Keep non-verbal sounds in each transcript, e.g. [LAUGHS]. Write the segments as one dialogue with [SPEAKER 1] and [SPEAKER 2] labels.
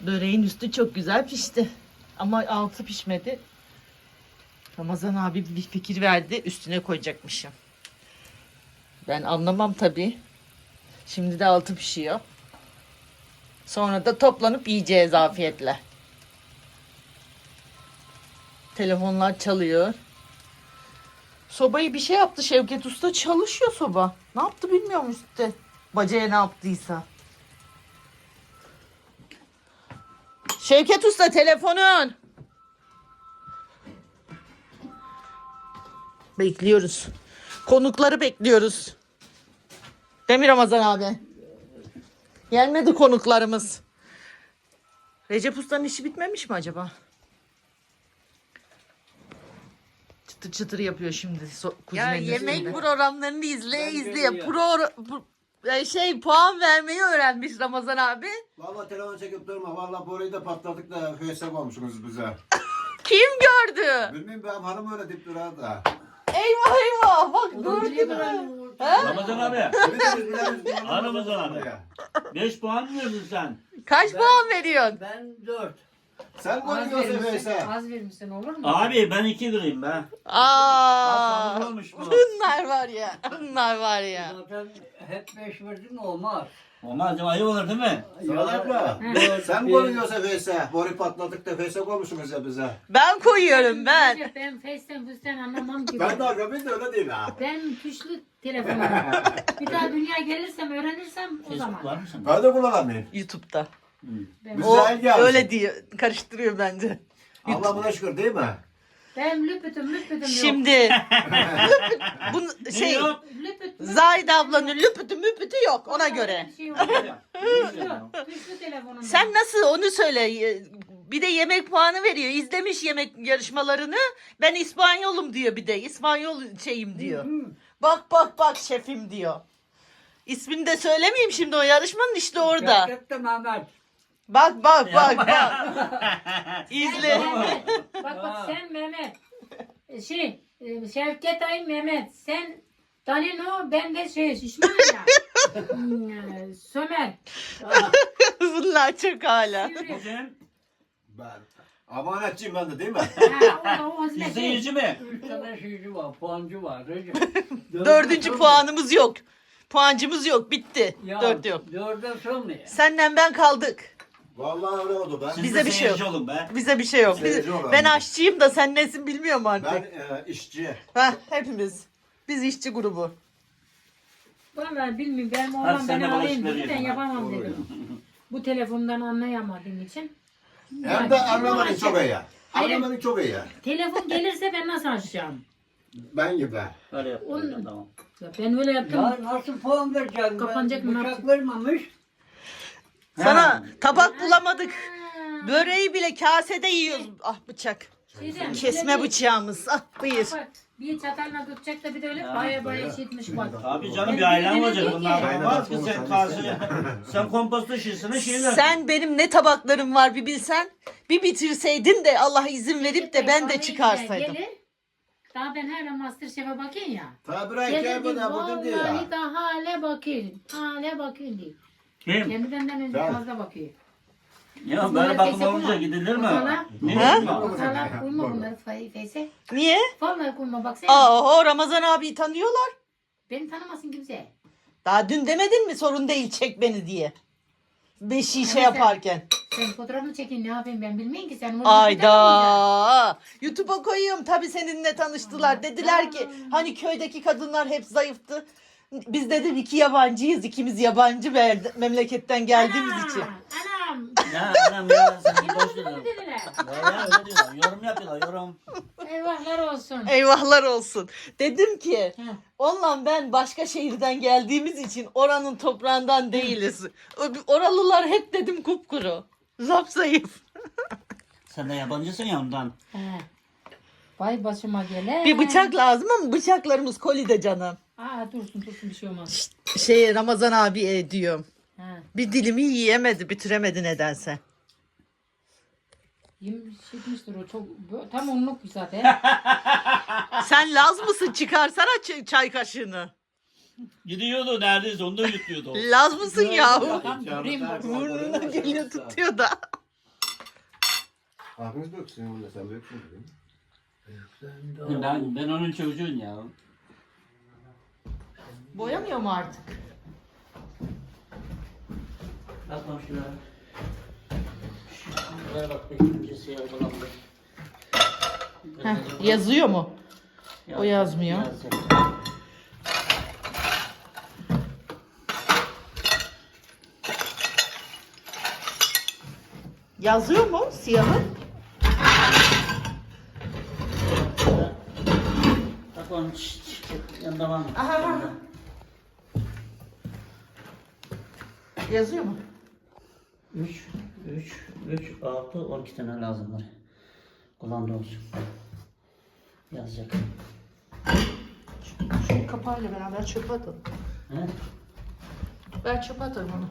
[SPEAKER 1] Böreğin üstü çok güzel pişti. Ama altı pişmedi. Ramazan abi bir fikir verdi. Üstüne koyacakmışım. Ben anlamam tabii. Şimdi de altı pişiyor. Sonra da toplanıp yiyeceğiz afiyetle. Telefonlar çalıyor. Sobayı bir şey yaptı Şevket Usta. Çalışıyor soba. Ne yaptı bilmiyorum üstte. Bacaya ne yaptıysa. Şevket Usta telefonun. Bekliyoruz. Konukları bekliyoruz. Mi Ramazan abi? Gelmedi konuklarımız. Recep Usta'nın işi bitmemiş mi acaba? Çıtır çıtır yapıyor şimdi so-
[SPEAKER 2] Ya yemek programlarını izleye izleye pro- şey puan vermeyi öğrenmiş Ramazan abi.
[SPEAKER 3] Valla telefon çekip durma. Valla boruyu da patladık da hesap olmuşsunuz bize. [LAUGHS]
[SPEAKER 2] Kim gördü?
[SPEAKER 3] Bilmiyorum benim hanım öyle deyip durar da.
[SPEAKER 2] Eyvah eyvah bak gördü mü?
[SPEAKER 4] Ramazan abi. Aramızdan abi.
[SPEAKER 3] Ya.
[SPEAKER 4] 5 puan mı verdin sen?
[SPEAKER 2] Kaç puan veriyorsun?
[SPEAKER 5] Ben dört.
[SPEAKER 3] Sen
[SPEAKER 5] Az
[SPEAKER 3] koyuyorsun
[SPEAKER 5] vermişsin,
[SPEAKER 3] Veysel.
[SPEAKER 5] az vermişsin olur mu?
[SPEAKER 4] Abi ben 2 vereyim be.
[SPEAKER 2] Aa,
[SPEAKER 4] olmuş bu.
[SPEAKER 2] bunlar var ya, bunlar var ya.
[SPEAKER 5] Zaten hep beş verdin mi olmaz.
[SPEAKER 4] Olmaz? Ayıp olur değil mi?
[SPEAKER 3] Salakla. Sen koyuyorsun Veysel. Boru patladık da hesap olmuşsunuz ya bize.
[SPEAKER 2] Ben koyuyorum ben.
[SPEAKER 6] Recep, Ben Face'ten füsten anlamam ki.
[SPEAKER 3] Ben de akabim de öyle değil ha.
[SPEAKER 6] Ben tuşlu telefonum. [LAUGHS] bir daha dünya gelirsem öğrenirsem o
[SPEAKER 4] Facebook
[SPEAKER 6] zaman.
[SPEAKER 4] var mı sende?
[SPEAKER 3] Ben de kullanamayayım.
[SPEAKER 2] YouTube'da.
[SPEAKER 3] Güzel
[SPEAKER 2] O
[SPEAKER 3] gelsin.
[SPEAKER 2] öyle diyor, karıştırıyor bence.
[SPEAKER 3] Allah'ına şükür değil mi?
[SPEAKER 6] ben lüpütüm lüpütüm yok.
[SPEAKER 2] Şimdi [LAUGHS] bu şey
[SPEAKER 4] yok?
[SPEAKER 6] Lüpüt, lüpüt.
[SPEAKER 2] Zahide ablanın lüpütü müpütü yok ona göre.
[SPEAKER 6] Bir şey yok. Telefonum.
[SPEAKER 2] Sen nasıl onu söyle. Bir de yemek puanı veriyor. İzlemiş yemek yarışmalarını. Ben İspanyolum diyor bir de. İspanyol şeyim diyor. Bak bak bak şefim diyor. İsmini de söylemeyeyim şimdi o yarışmanın işte orada.
[SPEAKER 5] Gerçekten Mehmet.
[SPEAKER 2] Bak bak bak bak. [LAUGHS] İzle.
[SPEAKER 6] Bak bak sen Mehmet. Şey e, Şevket Ay Mehmet. Sen Danilo ben de şey İsmail ya. [LAUGHS] Hmm, e, Sömer.
[SPEAKER 2] Bunlar çok hala.
[SPEAKER 6] Sivri.
[SPEAKER 3] Ben. Amanetçiyim ben de değil mi?
[SPEAKER 6] Ha, o, o
[SPEAKER 4] izleyici mi?
[SPEAKER 5] Üç tane şeyci var, puancı var. Recep. [LAUGHS]
[SPEAKER 2] Dördüncü puanımız yok. Puancımız yok. Bitti.
[SPEAKER 5] Ya,
[SPEAKER 2] Dört yok.
[SPEAKER 5] Dörde son ne?
[SPEAKER 2] Senden ben kaldık.
[SPEAKER 3] Vallahi öyle oldu ben.
[SPEAKER 4] Siz
[SPEAKER 2] Bize
[SPEAKER 4] de
[SPEAKER 2] bir şey yok.
[SPEAKER 4] seyirci olun be.
[SPEAKER 2] Bize bir şey yok. Biz-
[SPEAKER 3] Seyirci
[SPEAKER 2] ben aşçıyım da sen nesin bilmiyorum artık.
[SPEAKER 3] Ben e, işçi.
[SPEAKER 2] Heh, hepimiz. Biz işçi grubu.
[SPEAKER 6] Vallahi bilmiyorum benim
[SPEAKER 4] Hadi
[SPEAKER 6] oğlan
[SPEAKER 4] sen de
[SPEAKER 6] beni
[SPEAKER 4] bana
[SPEAKER 6] alayım dedi ben yapamam
[SPEAKER 3] Doğru.
[SPEAKER 6] dedim. Bu telefondan anlayamadığım için.
[SPEAKER 3] Hem de anlamadın çok iyi.
[SPEAKER 6] Hayır.
[SPEAKER 3] Anlamadın çok iyi.
[SPEAKER 6] Telefon gelirse ben nasıl açacağım?
[SPEAKER 3] Ben gibi.
[SPEAKER 4] Öyle yap.
[SPEAKER 6] Onun-
[SPEAKER 4] Tamam.
[SPEAKER 6] Ya ben öyle yaptım.
[SPEAKER 5] Ya nasıl puan vereceğim?
[SPEAKER 6] Kapanacak mı,
[SPEAKER 5] Bıçak vermemiş.
[SPEAKER 2] Sana tabak bulamadık. Böreği bile kasede yiyoruz. Ah bıçak.
[SPEAKER 6] şeyden,
[SPEAKER 2] Kesme bıçağımız. Ah buyur.
[SPEAKER 6] Bak, Bir çatalla tutacak da bir de öyle
[SPEAKER 4] Ya,
[SPEAKER 6] baya baya şişmiş bak.
[SPEAKER 4] Abi canım bir ailen olacak.
[SPEAKER 6] dedim
[SPEAKER 4] Bunlar
[SPEAKER 6] ki-
[SPEAKER 4] var ki sen karşı sen [LAUGHS] komposto şişesine şeyler.
[SPEAKER 2] Sen benim ne tabaklarım var bir bilsen. Bir bitirseydin de Allah izin verip de ben de çıkarsaydım.
[SPEAKER 6] Gelir, Daha ben hala Masterchef'e bakayım ya.
[SPEAKER 3] Tabi iki ay
[SPEAKER 6] Gelir
[SPEAKER 3] bu da bugün değil ya.
[SPEAKER 6] vallahi daha hala bakayım. Hala bakayım diye.
[SPEAKER 4] Kim?
[SPEAKER 6] Kendi benden önce
[SPEAKER 3] Ben.
[SPEAKER 6] fazla bakıyor.
[SPEAKER 4] Ya böyle bakım
[SPEAKER 6] face
[SPEAKER 4] olunca gidilir mi?
[SPEAKER 6] Valla.
[SPEAKER 4] Ne
[SPEAKER 2] Ha?
[SPEAKER 4] diyorsun?
[SPEAKER 6] Valla koyma bunları fa- face'e.
[SPEAKER 2] Niye?
[SPEAKER 6] Vallahi koyma baksana.
[SPEAKER 2] Aa, o Ramazan abi tanıyorlar.
[SPEAKER 6] Beni tanımasın kimse.
[SPEAKER 2] Daha dün demedin mi sorun değil çek beni diye. Beş şişe
[SPEAKER 6] Evet,
[SPEAKER 2] yaparken.
[SPEAKER 6] Sen fotoğrafını çekin ne yapayım ben bilmeyin ki sen. bir tane.
[SPEAKER 2] Ayda. YouTube'a koyuyorum. Tabii seninle tanıştılar. Dediler ki hani köydeki kadınlar hep zayıftı. Biz dedim iki yabancıyız. ikimiz yabancı verdi, memleketten geldiğimiz için.
[SPEAKER 6] Anam.
[SPEAKER 4] Ya anam ya sen boş
[SPEAKER 6] Boş
[SPEAKER 4] ver.
[SPEAKER 6] dediler.
[SPEAKER 4] Ya öyle diyorlar. Yorum yapıyorlar yorum.
[SPEAKER 6] Eyvahlar olsun.
[SPEAKER 2] Eyvahlar olsun. Dedim ki
[SPEAKER 6] Heh.
[SPEAKER 2] onunla ben başka şehirden geldiğimiz için oranın toprağından değiliz. Oralılar hep dedim kupkuru. Zap zayıf. [LAUGHS]
[SPEAKER 4] Sen de yabancısın ya ondan.
[SPEAKER 6] He. Vay başıma gele.
[SPEAKER 2] Bir bıçak lazım ama bıçaklarımız kolide canım.
[SPEAKER 6] Aa dursun dursun bir şey olmaz.
[SPEAKER 2] Şey Ramazan abi e, diyorum.
[SPEAKER 6] He.
[SPEAKER 2] Bir dilimi yiyemedi, bitiremedi nedense.
[SPEAKER 6] Yemiş çıkmıştır o çok bö- tam onluk zaten. [LAUGHS]
[SPEAKER 2] Sen Laz mısın? Çıkarsana ç- çay kaşığını.
[SPEAKER 4] Gidiyordu neredeyse onu da yutuyordu. [LAUGHS]
[SPEAKER 2] Laz mısın yahu?
[SPEAKER 6] Tam göreyim bak.
[SPEAKER 2] Burnuna geliyor tutuyor da.
[SPEAKER 3] Abiniz büyük senin de sen büyüksün değil mi?
[SPEAKER 4] Ben, ben onun çocuğun ya.
[SPEAKER 2] Boyamıyor mu artık?
[SPEAKER 4] Bak komşular. Şuraya bak benim siyah bulandı.
[SPEAKER 2] Heh, yazıyor mu? O yazmıyor.
[SPEAKER 4] Yazacak.
[SPEAKER 2] Yazıyor mu siyahı?
[SPEAKER 4] Bak onun yanında var mı?
[SPEAKER 2] Aha, var. Yazıyor mu?
[SPEAKER 4] 3, 3, 3, 6, 12 tane lazım var. Kullandı olsun. Yazacak.
[SPEAKER 2] Şu kapağıyla beraber çöpe atalım.
[SPEAKER 4] He?
[SPEAKER 2] Ben çöpe atarım onu.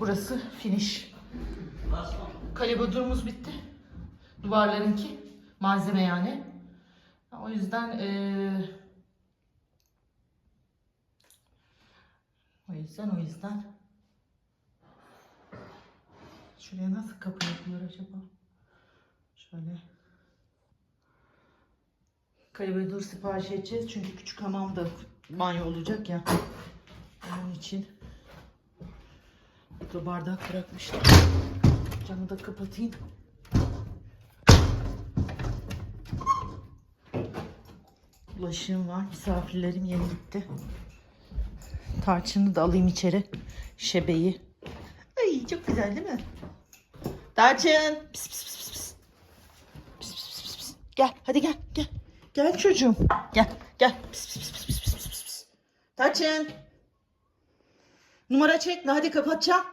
[SPEAKER 2] Burası finish. Kalibodurumuz bitti. Duvarlarınki. Malzeme yani. O yüzden eee, yüzden o yüzden şuraya nasıl kapı yapılır acaba? Şöyle kalibodur sipariş edeceğiz çünkü küçük hamamda banyo olacak ya. Onun için burada bardak bırakmıştım. Camı da kapatayım. Bulaşığım var. Misafirlerim yeni gitti. Tarçını da alayım içeri. Şebeyi. Ay çok güzel değil mi? Tarçın. Pis, pis, pis, pis, pis. Pis, pis, pis. Gel hadi gel gel. Gel çocuğum. Gel gel. Pis, pis, pis, pis, pis, pis, pis. Tarçın. Numara çekme hadi kapatacağım.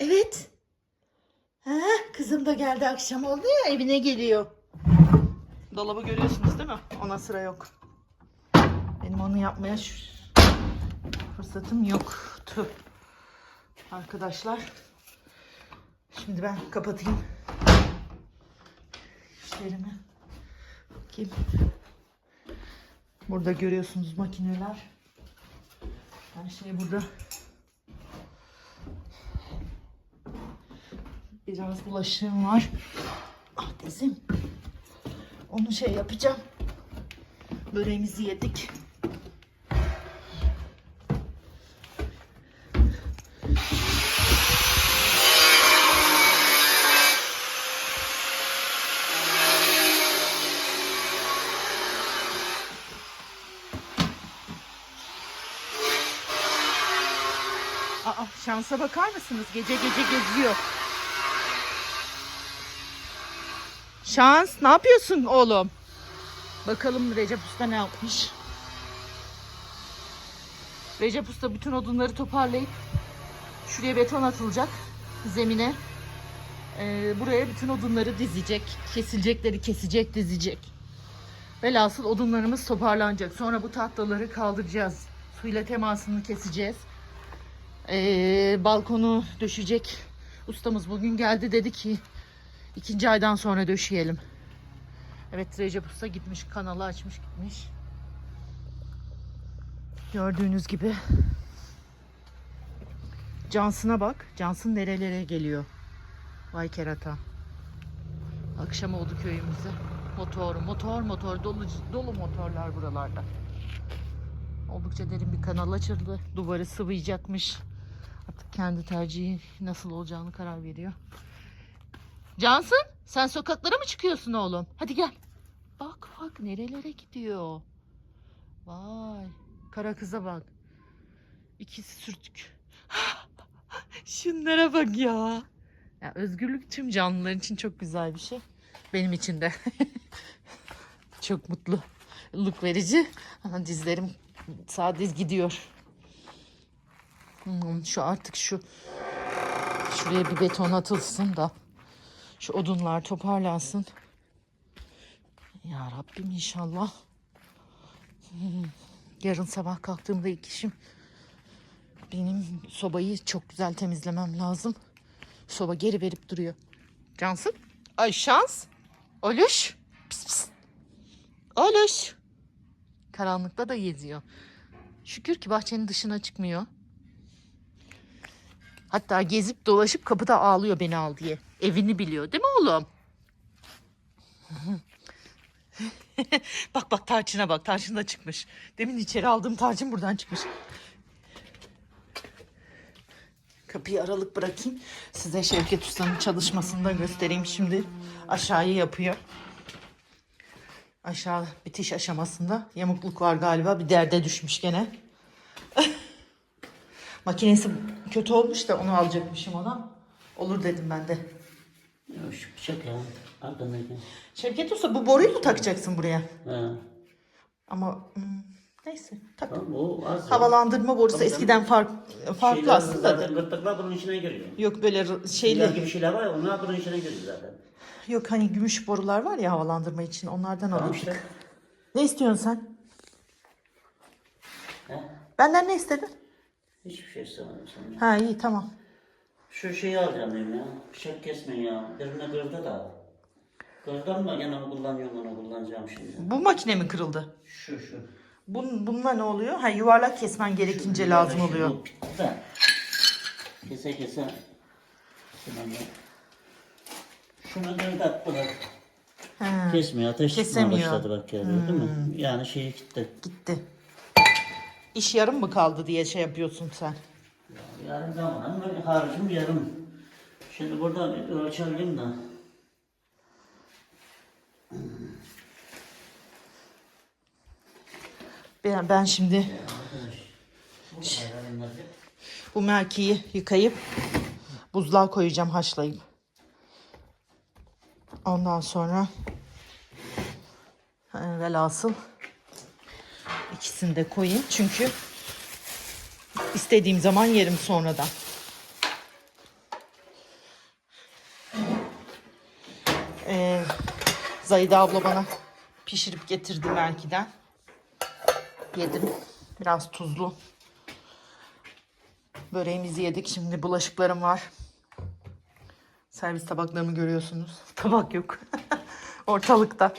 [SPEAKER 2] Evet. Ha, kızım da geldi akşam oldu ya evine geliyor. Dolabı görüyorsunuz değil mi? Ona sıra yok. Benim onu yapmaya fırsatım yoktu. Arkadaşlar. Şimdi ben kapatayım. İşlerimi. Bakayım. Burada görüyorsunuz makineler. Her şey burada. Biraz bulaşığım var. Ah dizim. Onu şey yapacağım. Böreğimizi yedik. Aa, şansa bakar mısınız? Gece gece geziyor. Şans ne yapıyorsun oğlum? Bakalım Recep Usta ne yapmış. Recep Usta bütün odunları toparlayıp şuraya beton atılacak zemine. Ee, buraya bütün odunları dizecek. Kesilecekleri kesecek dizecek. Velhasıl odunlarımız toparlanacak. Sonra bu tahtaları kaldıracağız. Suyla temasını keseceğiz. Ee, balkonu döşecek. Ustamız bugün geldi dedi ki ikinci aydan sonra döşeyelim. Evet Recep Usta gitmiş kanalı açmış gitmiş. Gördüğünüz gibi. Cansın'a bak. Cansın nerelere geliyor. Vay kerata. Akşam oldu köyümüzde. Motor, motor, motor. Dolu, dolu motorlar buralarda. Oldukça derin bir kanal açıldı. Duvarı sıvayacakmış. Artık kendi tercihi nasıl olacağını karar veriyor. Cansın sen sokaklara mı çıkıyorsun oğlum? Hadi gel. Bak bak nerelere gidiyor. Vay kara kıza bak. İkisi sürtük. [GASPS] Şunlara bak ya. ya. Özgürlük tüm canlılar için çok güzel bir şey. Benim için de. [LAUGHS] çok mutluluk verici. Aha, dizlerim diz gidiyor. Şu artık şu şuraya bir beton atılsın da şu odunlar toparlansın. Ya Rabbim inşallah. Yarın sabah kalktığımda ilk işim benim sobayı çok güzel temizlemem lazım. Soba geri verip duruyor. Cansın. Ay şans. Oluş. Pis pis. Oluş. Karanlıkta da geziyor. Şükür ki bahçenin dışına çıkmıyor. Hatta gezip dolaşıp kapıda ağlıyor beni al diye. Evini biliyor değil mi oğlum? [LAUGHS] bak bak tarçına bak. Tarçın da çıkmış. Demin içeri aldığım tarçın buradan çıkmış. Kapıyı aralık bırakayım. Size Şevket Usta'nın çalışmasını da göstereyim. Şimdi aşağıyı yapıyor. Aşağı bitiş aşamasında yamukluk var galiba. Bir derde düşmüş gene. Makinesi kötü olmuş da onu alacakmışım ona. Olur dedim ben de.
[SPEAKER 4] Ya şu bıçak ya. Arkandaki.
[SPEAKER 2] Şevket Usta bu boruyu mu takacaksın buraya?
[SPEAKER 4] He.
[SPEAKER 2] Ama hmm, neyse tak.
[SPEAKER 4] Tamam o az. ya.
[SPEAKER 2] Havalandırma borusu
[SPEAKER 4] Tabii
[SPEAKER 2] eskiden fark, farklı
[SPEAKER 4] Şeyler
[SPEAKER 2] aslında. da.
[SPEAKER 4] Zaten gırtlaklar bunun içine giriyor.
[SPEAKER 2] Yok böyle şeyli.
[SPEAKER 4] gibi şeyler var ya onlar bunun içine giriyor zaten.
[SPEAKER 2] Yok hani gümüş borular var ya havalandırma için onlardan
[SPEAKER 4] Tamam
[SPEAKER 2] aldık.
[SPEAKER 4] işte.
[SPEAKER 2] Ne istiyorsun sen?
[SPEAKER 4] He?
[SPEAKER 2] Benden ne istedin?
[SPEAKER 4] Hiçbir şey istemedim senden.
[SPEAKER 2] Ha iyi tamam.
[SPEAKER 4] Şu şeyi alacağım dedim ya. Bıçak kesmeyin ya. Birine kırdı da. Kırdı ama gene onu kullanıyorum onu kullanacağım şimdi.
[SPEAKER 2] Bu makine mi kırıldı?
[SPEAKER 4] Şu şu.
[SPEAKER 2] Bun, bununla ne oluyor? Ha yuvarlak kesmen gerekince lazım
[SPEAKER 4] Şu
[SPEAKER 2] oluyor.
[SPEAKER 4] bu bitti de. Kese kese. Şuna da. Şunu kırdı.
[SPEAKER 2] Ha,
[SPEAKER 4] Kesmiyor. Ateş
[SPEAKER 2] Kesemiyor.
[SPEAKER 4] başladı bak ya gördün mü? Yani şeyi gitti.
[SPEAKER 2] gitti. İş yarım mı kaldı diye şey yapıyorsun sen.
[SPEAKER 4] Yarım zaman ama harcım yarım. Şimdi burada bir ölçelim de.
[SPEAKER 2] Ben, ben şimdi
[SPEAKER 4] Arkadaş. Bu
[SPEAKER 2] bu merkeği yıkayıp buzluğa koyacağım haşlayıp. Ondan sonra velhasıl ikisini de koyayım. Çünkü istediğim zaman yerim sonradan. Ee, Zahide abla bana pişirip getirdi Merki'den. Yedim. Biraz tuzlu. Böreğimizi yedik. Şimdi bulaşıklarım var. Servis tabaklarımı görüyorsunuz. [LAUGHS] Tabak yok. [LAUGHS] Ortalıkta.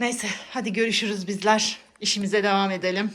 [SPEAKER 2] Neyse hadi görüşürüz bizler. İşimize devam edelim.